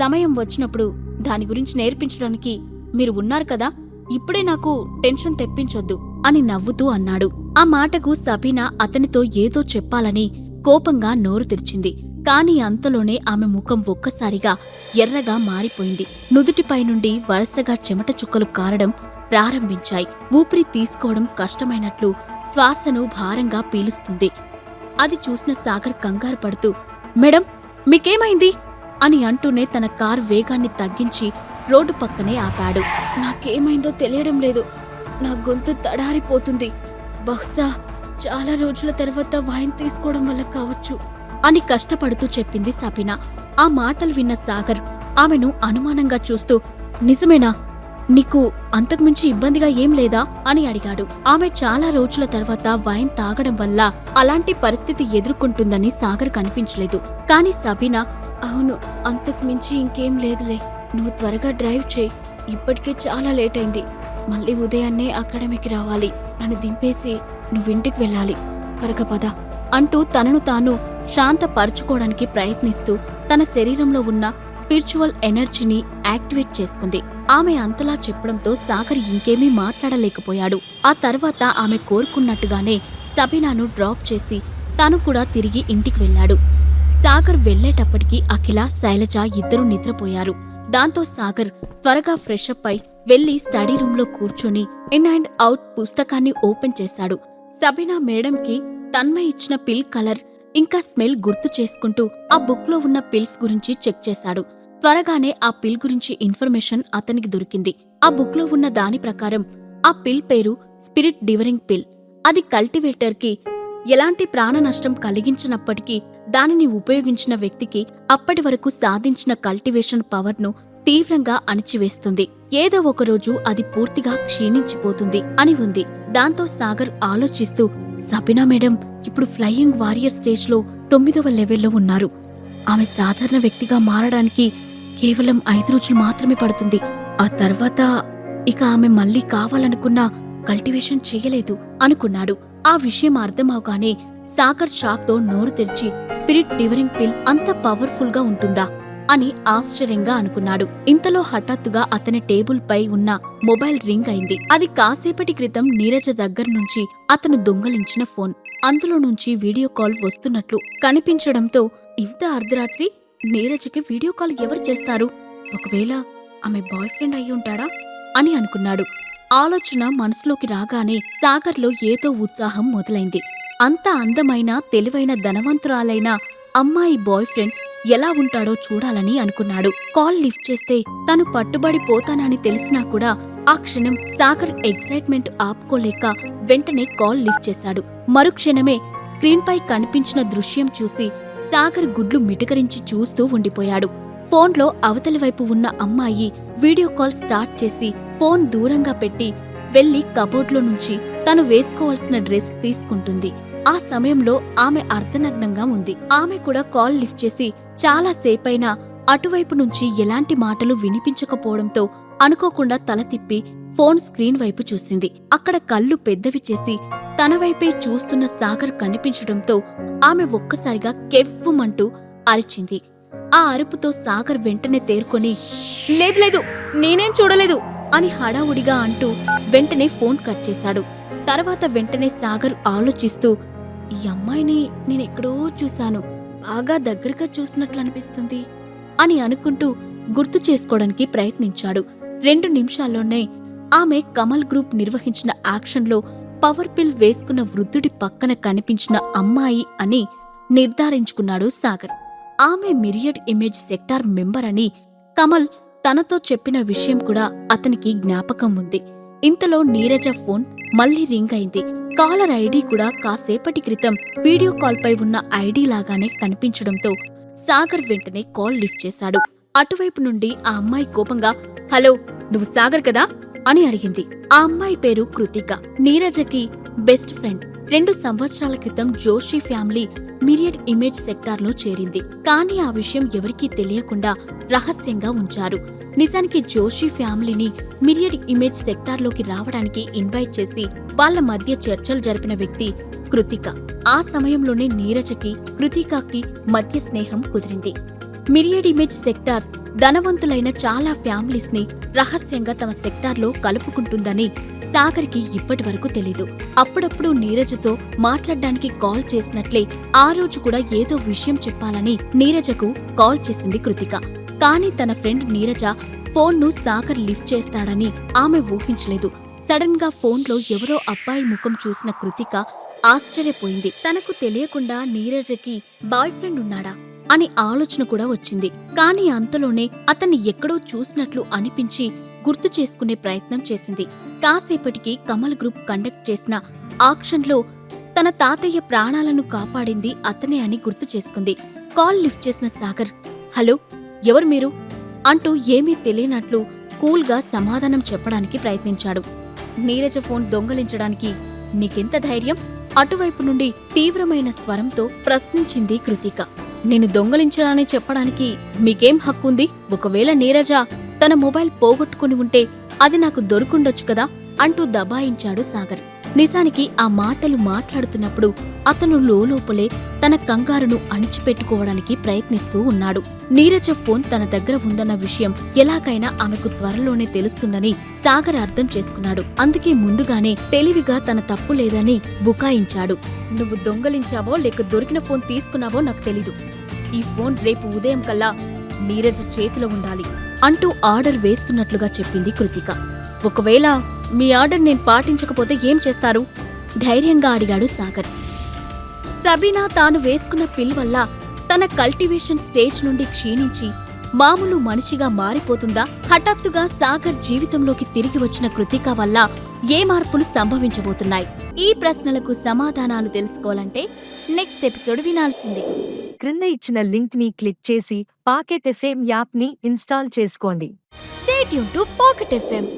సమయం వచ్చినప్పుడు దాని గురించి నేర్పించడానికి మీరు ఉన్నారు కదా ఇప్పుడే నాకు టెన్షన్ తెప్పించొద్దు అని నవ్వుతూ అన్నాడు. ఆ మాటకు సబీనా అతనితో ఏదో చెప్పాలని కోపంగా నోరు తెరిచింది. కాని అంతలోనే ఆమె ముఖం ఒక్కసారిగా ఎర్రగా మారిపోయింది. నుదుటిపై నుండి వరుసగా చెమట చుక్కలు కారడం ప్రారంభించాయి. ఊపిరి తీసుకోవడం కష్టమైనట్లు శ్వాసను భారంగా పీలుస్తుంది. అది చూసిన సాగర్ కంగారు పడుతూ మేడం మీకేమైంది? అని అంటూనే తన కారు వేగాన్ని తగ్గించి రోడ్డు పక్కనే ఆపాడు. నాకేమైందో తెలియడం లేదు. నా గొంతు తడారిపోతుంది. బహుశా చాలా రోజుల తర్వాత వైన్ తీసుకోవడం వల్ల కావచ్చు అని కష్టపడుతూ చెప్పింది సబీనా. ఆ మాటలు విన్న సాగర్ ఆమెను అనుమానంగా చూస్తూ నిజమేనా? నీకు అంతకుమించి ఇబ్బందిగా ఏం లేదా? అని అడిగాడు. ఆమె చాలా రోజుల తర్వాత వైన్ తాగడం వల్ల అలాంటి పరిస్థితి ఎదుర్కొంటుందని సాగర్ కనిపించలేదు. కాని సబీనా అవును అంతకుమించి ఇంకేం లేదులే. నువ్వు త్వరగా డ్రైవ్ చేయి. ఇప్పటికే చాలా లేట్ అయింది మళ్ళీ ఉదయాన్నే అకాడమీకి రావాలి. నన్ను దింపేసి నువ్వింటికి వెళ్ళాలి. త్వరగా పద అంటూ తనను తాను శాంతపరచుకోవడానికి ప్రయత్నిస్తూ తన శరీరంలో ఉన్న స్పిరిచువల్ ఎనర్జీని యాక్టివేట్ చేసుకుంది. ఆమె అంతలా చెప్పడంతో సాగర్ ఇంకేమీ మాట్లాడలేకపోయాడు. ఆ తర్వాత ఆమె కోరుకున్నట్టుగానే సబీనాను డ్రాప్ చేసి తను కూడా తిరిగి ఇంటికి వెళ్ళాడు. సాగర్ వెళ్ళేటప్పటికీ అఖిల శైలజ ఇద్దరూ నిద్రపోయారు. దాంతో సాగర్ త్వరగా ఫ్రెష్ అప్ అయి వెళ్ళి స్టడీ రూంలో కూర్చొని ఇన్ అండ్ అవుట్ పుస్తకాన్ని ఓపెన్ చేశాడు. సబీనా మేడంకి తన్మయ్ ఇచ్చిన పిల్ కలర్ ఇంకా స్మెల్ గుర్తు చేసుకుంటూ ఆ బుక్లో ఉన్న పిల్స్ గురించి చెక్ చేశాడు. త్వరగానే ఆ పిల్ గురించి ఇన్ఫర్మేషన్ అతనికి దొరికింది. ఆ బుక్లో ఉన్న దాని ప్రకారం ఆ పిల్ పేరు స్పిరిట్ డివరింగ్ పిల్. అది కల్టివేటర్కి ఎలాంటి ప్రాణ నష్టం కలిగించినప్పటికీ దానిని ఉపయోగించిన వ్యక్తికి అప్పటి వరకు సాధించిన కల్టివేషన్ పవర్ను తీవ్రంగా అణిచివేస్తుంది. ఏదో ఒకరోజు అది పూర్తిగా క్షీణించిపోతుంది అని ఉంది. దాంతో సాగర్ ఆలోచిస్తూ సబినా మేడం ఇప్పుడు ఫ్లయింగ్ వారియర్ స్టేజ్లో తొమ్మిదవ లెవెల్లో ఉన్నారు. ఆమె సాధారణ వ్యక్తిగా మారడానికి కేవలం ఐదు రోజులు మాత్రమే పడుతుంది. ఆ తర్వాత ఇక ఆమె మళ్ళీ కావాలనుకున్న కల్టివేషన్ చేయలేదు అనుకున్నాడు. ఆ విషయం అర్థమవగానే సాగర్ షాక్తో నోరు తెరిచి స్పిరిట్ డివరింగ్ పిల్ అంత పవర్ఫుల్గా ఉంటుందా? అని ఆశ్చర్యంగా అనుకున్నాడు. ఇంతలో హఠాత్తుగా అతని టేబుల్ పై ఉన్న మొబైల్ రింగ్ అయింది. అది కాసేపటి క్రితం నీరజ దగ్గర నుంచి అతను దొంగలించిన ఫోన్. అందులో నుంచి వీడియో కాల్ వస్తున్నట్లు కనిపించడంతో ఇంత అర్ధరాత్రి నీరజ్కి వీడియో కాల్ ఎవరు చేస్తారు? ఒకవేళ ఆమె బాయ్ ఫ్రెండ్ అయి ఉంటాడా? అని అనుకున్నాడు. ఆలోచన మనసులోకి రాగానే సాగర్లో ఏదో ఉత్సాహం మొదలైంది. అంత అందమైన తెలివైన ధనవంతురాలైన అమ్మాయి బాయ్ ఫ్రెండ్ ఎలా ఉంటాడో చూడాలని అనుకున్నాడు. కాల్ లిఫ్ట్ చేస్తే తను పట్టుబడి పోతానని తెలిసినా కూడా ఆ క్షణం సాగర్ ఎక్సైట్మెంట్ ఆపుకోలేక వెంటనే కాల్ లిఫ్ట్ చేశాడు. మరుక్షణమే స్క్రీన్పై కనిపించిన దృశ్యం చూసి సాగర్ గుడ్లు మిటకరించి చూస్తూ ఉండిపోయాడు. ఫోన్లో అవతలి వైపు ఉన్న అమ్మాయి వీడియో కాల్ స్టార్ట్ చేసి ఫోన్ దూరంగా పెట్టి వెళ్ళి కబోర్డ్లో నుంచి తను వేసుకోవాల్సిన డ్రెస్ తీసుకుంటుంది. ఆ సమయంలో ఆమె అర్ధనగ్నంగా ఉంది. ఆమె కూడా కాల్ లిఫ్ట్ చేసి చాలా సేపైనా అటువైపు నుంచి ఎలాంటి మాటలు వినిపించకపోవడంతో అనుకోకుండా తల తిప్పి ఫోన్ స్క్రీన్ వైపు చూసింది. అక్కడ కళ్ళు పెద్దవి చేసి తన వైపే చూస్తున్న సాగర్ కనిపించడంతో ఆమె ఒక్కసారిగా కెవ్వుమంటూ అరిచింది. ఆ అరుపుతో సాగర్ వెంటనే తేరుకొని లేదు లేదు నేనేం చూడలేదు అని హడావుడిగా అంటూ వెంటనే ఫోన్ కట్ చేశాడు. తర్వాత వెంటనే సాగర్ ఆలోచిస్తూ ఈ అమ్మాయిని నేనెక్కడో చూశాను. బాగా దగ్గరగా చూసినట్లు అనిపిస్తుంది అని అనుకుంటూ గుర్తు చేసుకోవడానికి ప్రయత్నించాడు. రెండు నిమిషాల్లోనే ఆమె కమల్ గ్రూప్ నిర్వహించిన యాక్షన్లో పవర్ పిల్ వేసుకున్న వృద్ధుడి పక్కన కనిపించిన అమ్మాయి అని నిర్ధారించుకున్నాడు సాగర్. ఆమె మిరియడ్ ఇమేజ్ సెక్టార్ మెంబర్ అని కమల్ తనతో చెప్పిన విషయం కూడా అతనికి జ్ఞాపకం ఉంది. ఇంతలో నీరజ ఫోన్ మళ్ళీ రింగ్ అయింది. కాలర్ ఐడి కూడా కాసేపటి క్రితం వీడియో కాల్పై ఉన్న ఐడి లాగానే కనిపించడంతో సాగర్ వెంటనే కాల్ లిఫ్ట్ చేశాడు. అటువైపు నుండి ఆ అమ్మాయి కోపంగా హలో నువ్వు సాగర్ కదా? అని అడిగింది. ఆ అమ్మాయి పేరు కృతిక. నీరజకి best friend. రెండు సంవత్సరాల క్రితం జోషి ఫ్యామిలీ మిరియడ్ ఇమేజ్ సెక్టార్లో చేరింది. కానీ ఆ విషయం ఎవరికీ తెలియకుండా రహస్యంగా ఉంచారు. నిజానికి జోషి ఫ్యామిలీని మిరియడ్ ఇమేజ్ సెక్టార్లోకి రావడానికి ఇన్వైట్ చేసి వాళ్ళ మధ్య చర్చలు జరిపిన వ్యక్తి కృతిక. ఆ సమయంలోనే నీరజకి కృతికాకి మధ్య స్నేహం కుదిరింది. మిరియడ్ ఇమేజ్ సెక్టార్ ధనవంతులైన చాలా ఫ్యామిలీస్ని రహస్యంగా తమ సెక్టార్లో కలుపుకుంటుందని సాగర్కి ఇప్పటి వరకు తెలీదు. అప్పుడప్పుడు నీరజతో మాట్లాడడానికి కాల్ చేసినట్లే ఆ రోజు కూడా ఏదో విషయం చెప్పాలని నీరజకు కాల్ చేసింది కృతిక. కానీ తన ఫ్రెండ్ నీరజ ఫోన్ను సాగర్ లిఫ్ట్ చేస్తాడని ఆమె ఊహించలేదు. సడన్గా ఫోన్లో ఎవరో అబ్బాయి ముఖం చూసిన కృతిక ఆశ్చర్యపోయింది. తనకు తెలియకుండా నీరజకి బాయ్ ఫ్రెండ్ ఉన్నాడా? అని ఆలోచన కూడా వచ్చింది. కాని అంతలోనే అతన్ని ఎక్కడో చూసినట్లు అనిపించి గుర్తు చేసుకునే ప్రయత్నం చేసింది. కాసేపటికి కమల్ గ్రూప్ కండక్ట్ చేసిన ఆక్షన్లో తన తాతయ్య ప్రాణాలను కాపాడింది అతనే అని గుర్తు చేసుకుంది. కాల్ లిఫ్ట్ చేసిన సాగర్ హలో ఎవరు మీరు? అంటూ ఏమీ తెలియనట్లు కూల్గా సమాధానం చెప్పడానికి ప్రయత్నించాడు. నీరజ ఫోన్ దొంగలించడానికి నీకెంత ధైర్యం? అటువైపు నుండి తీవ్రమైన స్వరంతో ప్రశ్నించింది కృతిక. నేను దొంగలించానని చెప్పడానికి మీకేం హక్కుంది? ఒకవేళ నీరజ తన మొబైల్ పోగొట్టుకుని ఉంటే అది నాకు దొరుకుండొచ్చు కదా? అంటూ దబాయించాడు సాగర్. నిజానికి ఆ మాటలు మాట్లాడుతున్నప్పుడు అతను లోలోపలే తన కంగారును అణిచిపెట్టుకోవడానికి ప్రయత్నిస్తూ ఉన్నాడు. నీరజ ఫోన్ తన దగ్గర ఉందన్న విషయం ఎలాగైనా ఆమెకు త్వరలోనే తెలుస్తుందని సాగర్ అర్థం చేసుకున్నాడు. అందుకే ముందుగానే తెలివిగా తన తప్పు లేదని బుకాయించాడు. నువ్వు దొంగలించావో లేక దొరికిన ఫోన్ తీసుకున్నావో నాకు తెలీదు. ఈ ఫోన్ రేపు ఉదయం కల్లా నీరజ చేతిలో ఉండాలి అంటూ ఆర్డర్ వేస్తున్నట్లుగా చెప్పింది కృతిక. ఒకవేళ మీ ఆర్డర్ నేను పాటించకపోతే ఏం చేస్తారు? ధైర్యంగా అడిగాడు సాగర్. సబీనా తాను వేసుకున్న పిల్ వల్ల తన కల్టివేషన్ స్టేజ్ నుండి క్షీణించి మామూలు మనిషిగా మారిపోతుందా? హఠాత్తుగా సాగర్ జీవితంలోకి తిరిగి వచ్చిన కృతిక వల్ల ఏ మార్పులు సంభవించబోతున్నాయి? ఈ ప్రశ్నలకు సమాధానాలు తెలుసుకోవాలంటే నెక్స్ట్ ఎపిసోడ్ వినాల్సిందే. క్రింద ఇచ్చిన లింక్ని క్లిక్ చేసి పాకెట్ ఎఫ్ఎం యాప్ని ఇన్స్టాల్ చేసుకోండి. స్టేట్ యూన్ టు పాకెట్ ఎఫ్ఎం.